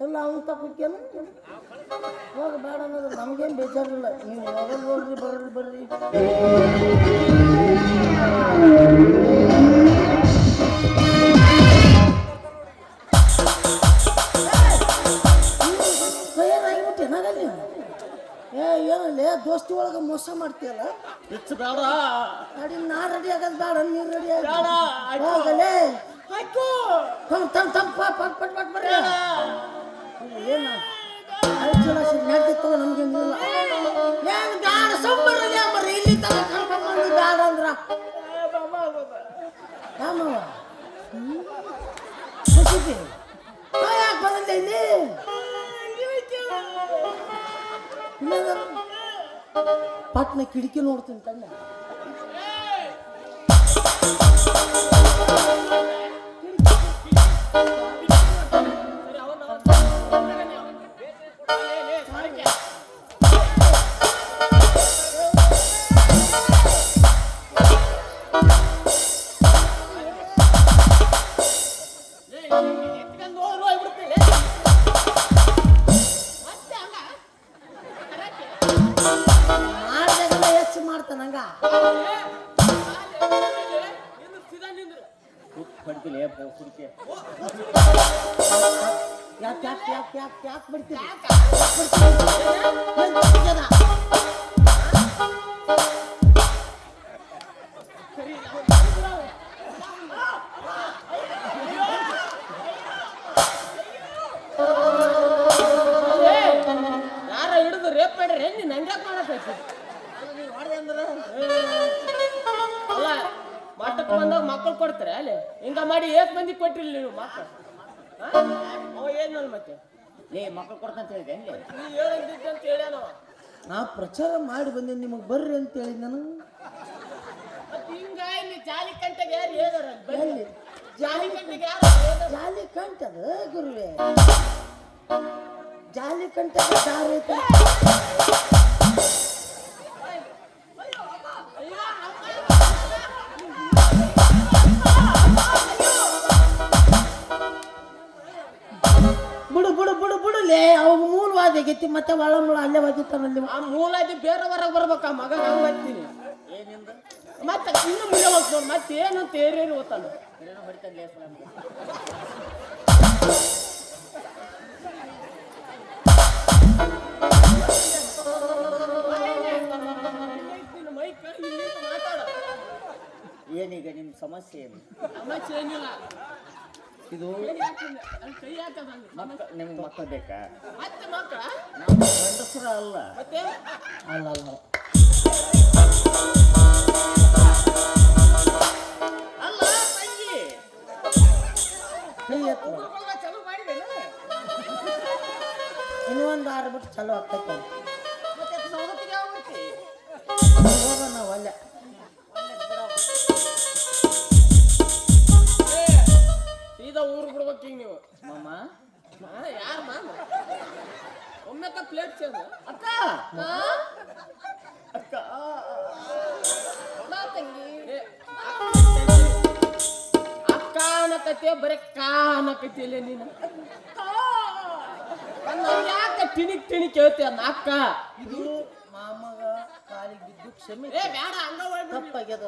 ಎಲ್ಲ ಅವನು ತಪ್ಪಕ್ಕೇನು ಹೋಗ ಬೇಡ ಅನ್ನೋದು ನಮಗೇನು ಬೇಜಾರಿಲ್ಲ. ನೀವು ಯಾವಾಗ ಹೋಗ್ರಿ ಬರ್ರಿ ಬರ್ರಿ. ಕೈಯಾಗಿಬಿಟ್ಟೆ ನಾಗಲ್ಲಿ ಏ ಏನಲ್ಲಿ ದೋಸ್ತಿ ಒಳಗೆ ಮೋಸ ಮಾಡ್ತೀಯಲ್ಲ? ಹೆಚ್ಚು ಬೇಡ. ರೆಡಿ ನಾ ರೆಡಿ ಆಗೋದು ಬೇಡ ನೀನು ರೆಡಿ ಬೇಡ. ಹೋಗಲೇ. ಆಯ್ತು. ತಮ್ ತಮ್ ತಮ್ ಪಾ ಪಟ್ ಪಟ್ ಪಟ್ ಬರ್ರಿ. ಬೇಡ. ಏನ? ಐದು ಜನ ಸೇರಿ ನಡ್ದಿತ್ತು ನಮ್ಗೆ ಏನ್ ಮರಿ ಇಲ್ಲಿ ತನಕ ಅಂದ್ರ. ಯಾಮವ ಯಾಕೆ ಬಂದಿಲ್ಲ ಇಲ್ಲಿ? ಪಟ್ನ ಕಿಟಕಿ ನೋಡ್ತೀನಿ ಕಣ್ಣ. ಎತ್ಕೊಂಡು ಹೊಡಿತಿಲ್ಲ ಏ ಹುಡುಕಿ ಯಾಕೆ ಯಾರ ಹಿಡಿದು ರೇಪ್ ಮಾಡ್ರಿ ನೀನ್ ನಂಗೆ ಮಾಡಕೈತಿ ಅಲ್ಲ ಮಠಕ್ಕೆ ಬಂದಾಗ ಮಕ್ಕಳು ಕೊಡ್ತಾರೆ ಅಲ್ಲಿ ಹಿಂಗ ಮಾಡಿ ಏಕ್ ಮಂದಿ ಕೊಟ್ಟಿರ್ಲಿ ನೀವು ಮಕ್ಕಳು. ಅವ ಏನಲ್ಲ ಮತ್ತೆ? ಏ ಮಕ್ಕಳು ಕೊಡ್ತಂತ ಹೇಳಿದೆ ನೀ ಹೇಳಂಗಿದ್ದೆ ಅಂತ ಹೇಳ್ಯಾನವ ನಾ ಪ್ರಚಾರ ಮಾಡಿ ಬಂದೀನಿ ನಿಮಗೆ ಬರ್ರಿ ಅಂತ ಹೇಳಿ ನಾನು. ಮತ್ತೆ ಹಿಂಗ ಇಲ್ಲಿ ಜಾಲಿ ಕಂಟೆಗೆ ಯಾರು ಹೇಳಾರ ಎಲ್ಲಿ? ಜಾಲಿ ಕಂಟೆಗೆ ಯಾರು ಜಾಲಿ ಕಂಟದ ಗುರುವೆ. ಜಾಲಿ ಕಂಟ ದಾರಿ ಬಿಡು ಬಿಡು ಲೇ ಬಿಡುಲೇ ಅವಾಗ ಮೂಲವಾದ ಆಗೈತಿ ಮತ್ತೆ ಒಳ ಮೂಲ ಅಲ್ಲೇ ಒಗಿತಾನಲ್ಲಿ ಆ ಮೂಲಾದಿ ಬೇರೆ ಹೊರಗೆ ಬರ್ಬೇಕ ಮಗ ನಾವು ಬರ್ತೀನಿ. ಏನಿಂದ ಮತ್ತೆ ಇನ್ನು ಮುಂದೆ ಹೋಗ್ತೀವಿ ಮತ್ತೆ ಏನು ತೇರೇರಿ ಓದ್ತಾನ ಏನೀಗ ನಿಮ್ಮ ಸಮಸ್ಯೆ ಏನು? ಸಮಸ್ಯೆ ಏನಿಲ್ಲ. ಇದು ನಿಮ್ಗೆ ಮಕ್ಕಳು ಬೇಕಾ? ಗಂಡಸರ ಅಲ್ಲ. ಮತ್ತೆ? ಅಲ್ಲ ಅಲ್ಲ ಅಲ್ಲ. ತಂಗಿ. ಕೈ ಚಲೋ ಮಾಡಿದೇನ ಇನ್ನೊಂದು ಆರು ಬಿಟ್ಟು ಚಲೋ ಆಗ್ತೈತೆ. ನಾವು ಅಲ್ಲೇ. ಈಗ ನೀವು? ಮಾಮ. ಯಾರ ಮಾಮ? ಒಮ್ಮೆಕ ಪ್ಲೇಟ್ ಚೇಂಜ್ ಅಕ್ಕ! ಅಕ್ಕ? ತಂಗಿ. ಅಕ್ಕ ಅನ್ನಕತ್ತೆ ಬರೀ ಕಾ ಅನ್ನಕತ್ತಿ ಇಲ್ಲ ನೀನು ಯಾಕೆ ತಿಣಿಕ್ ತಿಣಿಕ್ ಹೇಳ್ತೀಯ ಅಕ್ಕ? ಇದು ಮಾಮಗ ಕಾಲಿಗೆ ಬಿದ್ದು ಕ್ಷಮೆ. ತಪ್ಪಾಗ್ಯದ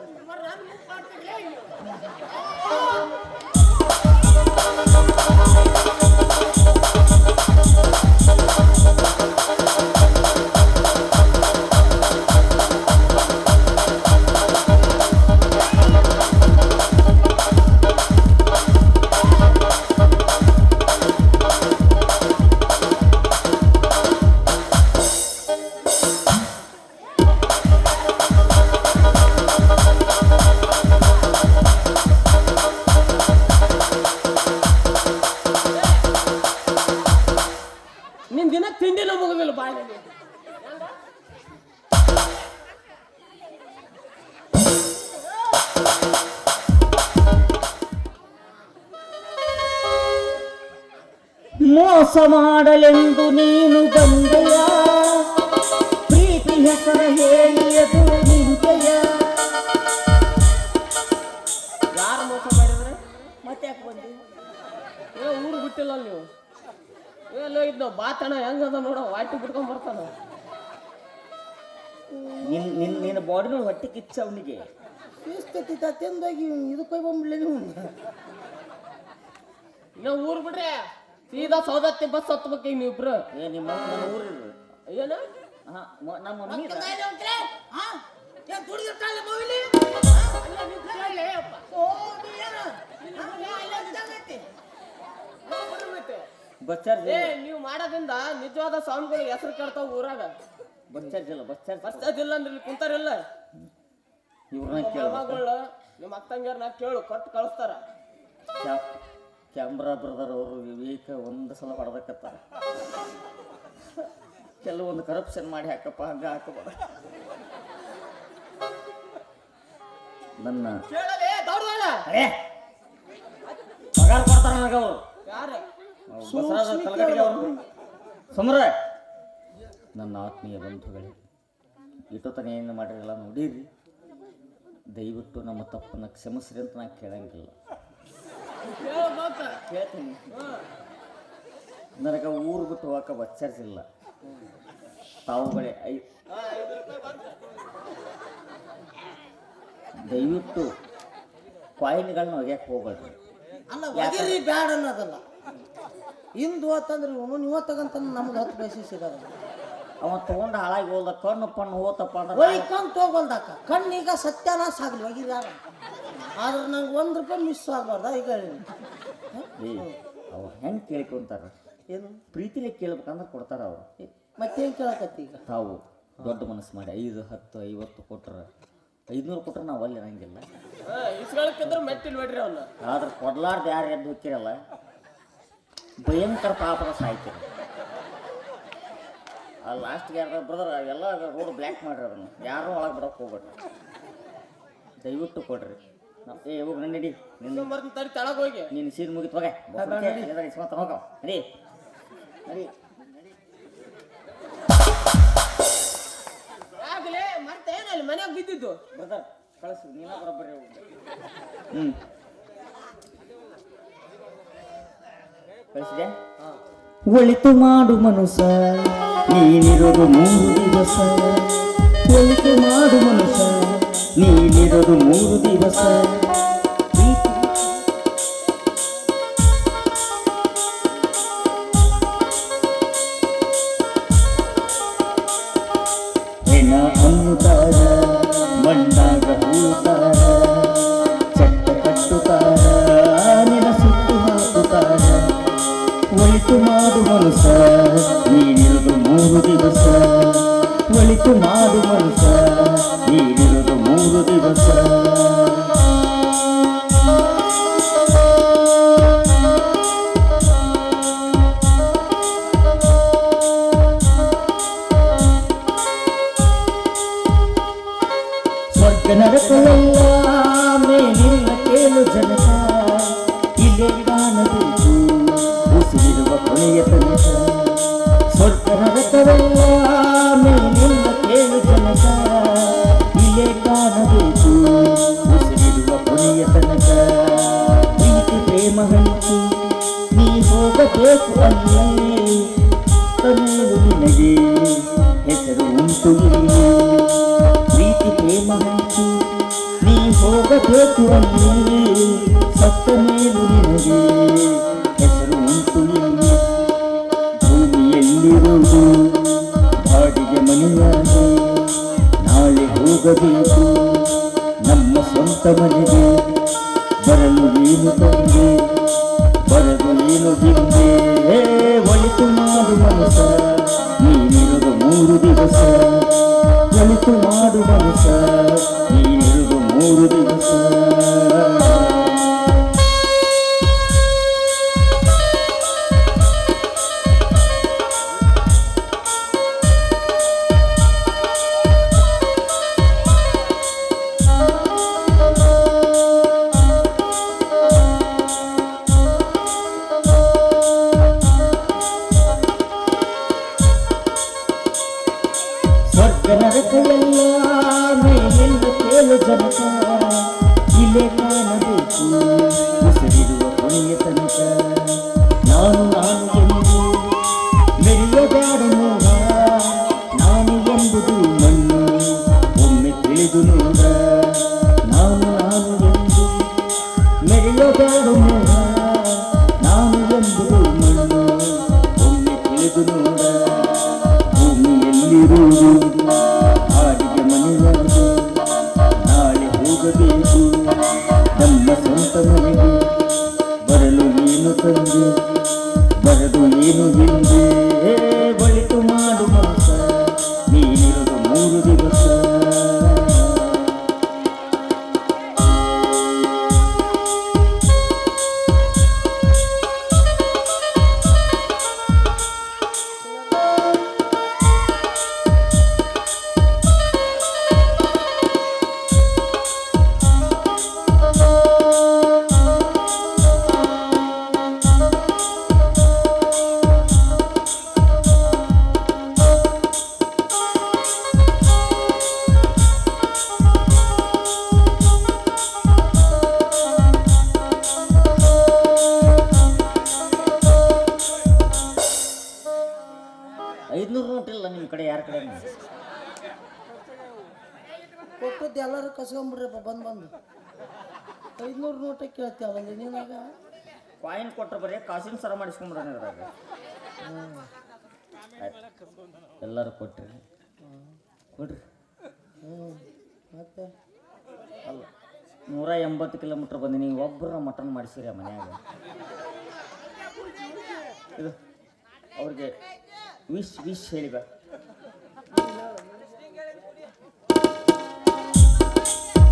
ಮೋಸ ಮಾಡಲೆಂದು ನೀನು ಬಂದೆಯ ಪ್ರೀತಿ ಹೆಸರ ಹೇಳಿಯದು ನಿಂತೆಯ. ಯಾರು ಮೋಸ ಮಾಡಿದ್ರೆ? ಮತ್ತೆ ಯಾಕೆ ಬಂದಿ? ಏ ಊರು ಬಿಟ್ಟಿಲ್ಲ ನೀವು. ಎಲ್ಲೋ ಇದ್ದ ಬಾತಣ ಹೆಂಗದ ನೋಡೋ ವಾಟಿ ಬಿಟ್ಕೊಂಡ್ ಬರ್ತಾನ. ನಿನ್ ನಿನ್ ನಿನ್ನ ಬಾಡಿನ ಹೊಟ್ಟೆ ಕಿಚ್ಚ ಅವನಿಗೆ. ಇಷ್ಟೈತಿ ತಿಂದಾಗಿ ಇದಕ್ಕೆ ಹೋಗಿ ಬಂದ್ಬಿಡ್ಲಿ ನೀವು ನಾವು ಊರು ಬಿಡ್ರಿ. ಸೀದಾ ಸೌದತ್ತಿ ಬಸ್ ಹತ್ಬೇಕು ಈಗ ನೀವಿಬ್ರು ಏ ನಿಮ್ಮ ನನ್ನ ಊರು ಏನ? ಹಾ ಮ- ನಮ್ಮ ಮಮ್ಮಿ ಬಸ್ ಚಾರ್ಜ್ ಏ ನೀವು ಮಾಡೋದ್ರಿಂದ ನಿಜವಾದ ಸ್ವಾಮಿಗಳಿಗೆ ಹೆಸರು ಕೇಳ್ತಾವ ಊರಾಗ. ಬಸ್ ಚಾರ್ಜ್ ಇಲ್ಲ ಬಸ್ ಚಾರ್ಜ್ ಬಸ್ ಅದಿಲ್ಲ ಅಂದ್ರೆ ಇಲ್ಲಿ ಕುಂತಾರಿಲ್ಲ. ಇವ್ರನ್ನ ಕೇಳ. ಮಗಳು ನಿಮ್ಮ ಅಕ್ಕಂಗ್ಯಾರ ಕೇಳು ಕೊಟ್ಟು ಕಳಿಸ್ತಾರ. ಕ್ಯಾಮ್ರಾ ಬ್ರದರ್ ಅವರು ವಿವೇಕ ಒಂದು ಸಲ ಹೊಡೆದಕ್ಕತ್ತಾರ ಕೆಲವೊಂದು ಕರಪ್ಷನ್ ಮಾಡಿ ಹಾಕಪ್ಪ ಹಂಗೆ ಹಾಕಬಾರ ನನ್ನ ಪಗಾರ ಕೊಡ್ತಾರ ನನಗೆ ಅವರು. ಸುಮ್ರ ನನ್ನ ಆತ್ಮೀಯ ಬಂಧುಗಳೇ ತನ ಏನು ಮಾಡಿರಲ್ಲ ನೋಡಿರಿ. ದಯವಿಟ್ಟು ನಮ್ಮ ತಪ್ಪನ್ನು ಕ್ಷಮಿಸ್ರಿ ಅಂತ ನಾನು ಕೇಳಂಗಿಲ್ಲ. ನನಗೆ ಊರು ಬಿಟ್ಟು ಹೋಗಕ್ಕೆ ಬಚ್ಚರಿಸಿಲ್ಲ ತಾವುಗಳೇ ಐ. ದಯವಿಟ್ಟು ಕಾಯಿನ್ಗಳನ್ನ ಒಗೆಯಕ್ಕೆ ಹೋಗ್ಬೇಡ್ರಿ ಅಲ್ಲ ಒಗಿರಿ ಬ್ಯಾಡ ಅನ್ನೋದಲ್ಲ. ಇಂದು ಹೋತಂದ್ರೆ ಇವನು ನೀವು ತಗಂತ ನಮ್ಗೆ ಹತ್ತು ಪೈಸೆ ಸಿಗೋದಿಲ್ಲ ಅವ ತಗೊಂಡು ಹಾಳಾಗಿ ಹೋದ ಕಣ್ಣು ಪಣ್ಣು ಹೋತಪ್ಪ ಅಂದ್ರೆ ಒಯ್ಕೊಂಡ್ ತಗೋಲ್ದಾಕ. ಕಣ್ಣೀಗ ಸತ್ಯನಾಶ ಆಗ್ಲಿ ಒಗಿರಿ ಯಾರ? ಆದ್ರೆ ನಂಗೆ ಒಂದು ರೂಪಾಯಿ ಮಿಸ್ ಆಗಬಾರ್ದ ಈಗ ಅವ್ರು ಹೆಂಗೆ ಕೇಳ್ಕೊಂತಾರ ಏನು? ಪ್ರೀತಿಲಿ ಕೇಳ್ಬೇಕಂದ್ರೆ ಕೊಡ್ತಾರ ಅವರು. ಮತ್ತೇನು ಕೇಳಕತ್ತಿ ಈಗ? ತಾವು ದೊಡ್ಡ ಮನಸ್ಸು ಮಾಡಿ ಐದು ಹತ್ತು ಐವತ್ತು ಕೊಟ್ರೆ ಐದುನೂರು ಕೊಟ್ರೆ ನಾವು ಅಲ್ಲಿ ಇರಂಗಿಲ್ಲ. ಇಸ್ಕೊಳಕ್ಕಿದ್ರೆ ಮೆಟ್ಟಿಲ್ ಬಿಡ್ರಿ ಆದ್ರೆ ಕೊಡ್ಲಾರ್ದು ಯಾರು ಎದ್ದು ಹೋಗ್ತಿರಲ್ಲ ಭಯಂಕರ ಪಾಪದ ಸಾಹಿತ್ಯ. ಆ ಲಾಸ್ಟ್ಗೆ ಯಾರು ಬ್ರದರ್ ಎಲ್ಲ ರೋಡ್ ಬ್ಲ್ಯಾಕ್ ಮಾಡ್ರಿ ಅದನ್ನು. ಯಾರೂ ಒಳಗೆ ಬಿಡೋಕೆ ಹೋಗ್ಬೇಡ್ರಿ. ದಯವಿಟ್ಟು ಕೊಡ್ರಿ. ಏ ಹೋಗ ನಡಿ ನಿನ್ನ ಬರ್ತೀನಿ ತಡಿ ತೆಳಗ್ ಹೋಗಿ. ನೀನು ಸೀರೆ ಮುಗಿತು ಹೋಗ. ಇಸ್ಕೊಂತ ಹೋಗೋ. ನಡಿ. ನಡಿ. ಆಗ್ಲೇ ಮತ್ತೆ ಏನಲ್ಲಿ ಮನ್ಯಾಗ ಬಿದ್ದಿದ್ದು? ಬ್ರದರ್ ಕಳಿಸು ನೀನ ಬರೋಬ್ಬರಿ ಹ್ಞೂ ಕಳಿಸಿದೆ ಒಳಿತು ಮಾಡು ಮನುಷ್ಯ ನೀನಿರೋದು ಮೂರು ದಿವಸ. ಒಳಿತು ಮಾಡು ಮನುಷ್ಯ ನೀನಿರೋದು ಮೂರು ದಿವಸ. ಹೆಸರು ಉಂಟು ಇಲ್ಲಿ ಪ್ರೀತಿ ಪ್ರೇಮ ಹಂಚಿ ನೀ ಹೋಗಬೇಕು ಅಲ್ಲಿ ಸತ್ತ ಮೇಲು ನಿನಗೆ ಮಾಡು you. ಕೊಟ್ಟದ್ದು ಎಲ್ಲರೂ ಕಸ್ಕೊಂಬಿಡ್ರಪ್ಪ ಬಂದು ಬಂದು. ಐದುನೂರು ನೋಟ ಕೇಳ್ತೀವಲ್ಲ ನೀನಾಗ? ಕಾಯಿನ್ ಕೊಟ್ಟರೆ ಬರೀ ಕಾಸಿನ ಸರ ಮಾಡಿಸ್ಕೊಂಬಿಡೋಣ ಇದ್ರಾಗ. ಎಲ್ಲರೂ ಕೊಟ್ರಿ. ಕೊಡ್ರಿ. ಹ್ಞೂ ಮತ್ತೆ? ಅಲ್ಲ ನೂರ ಎಂಬತ್ತು ಕಿಲೋಮೀಟ್ರ್ ಬಂದು ನೀವು ಒಬ್ಬರ ಮಟನ್ ಮಾಡಿಸಿರಿ ಮನ್ಯಾಗ. ಇದು ಅವ್ರಿಗೆ ವಿಶ್ ವಿಶ್ ಹೇಳಿದ.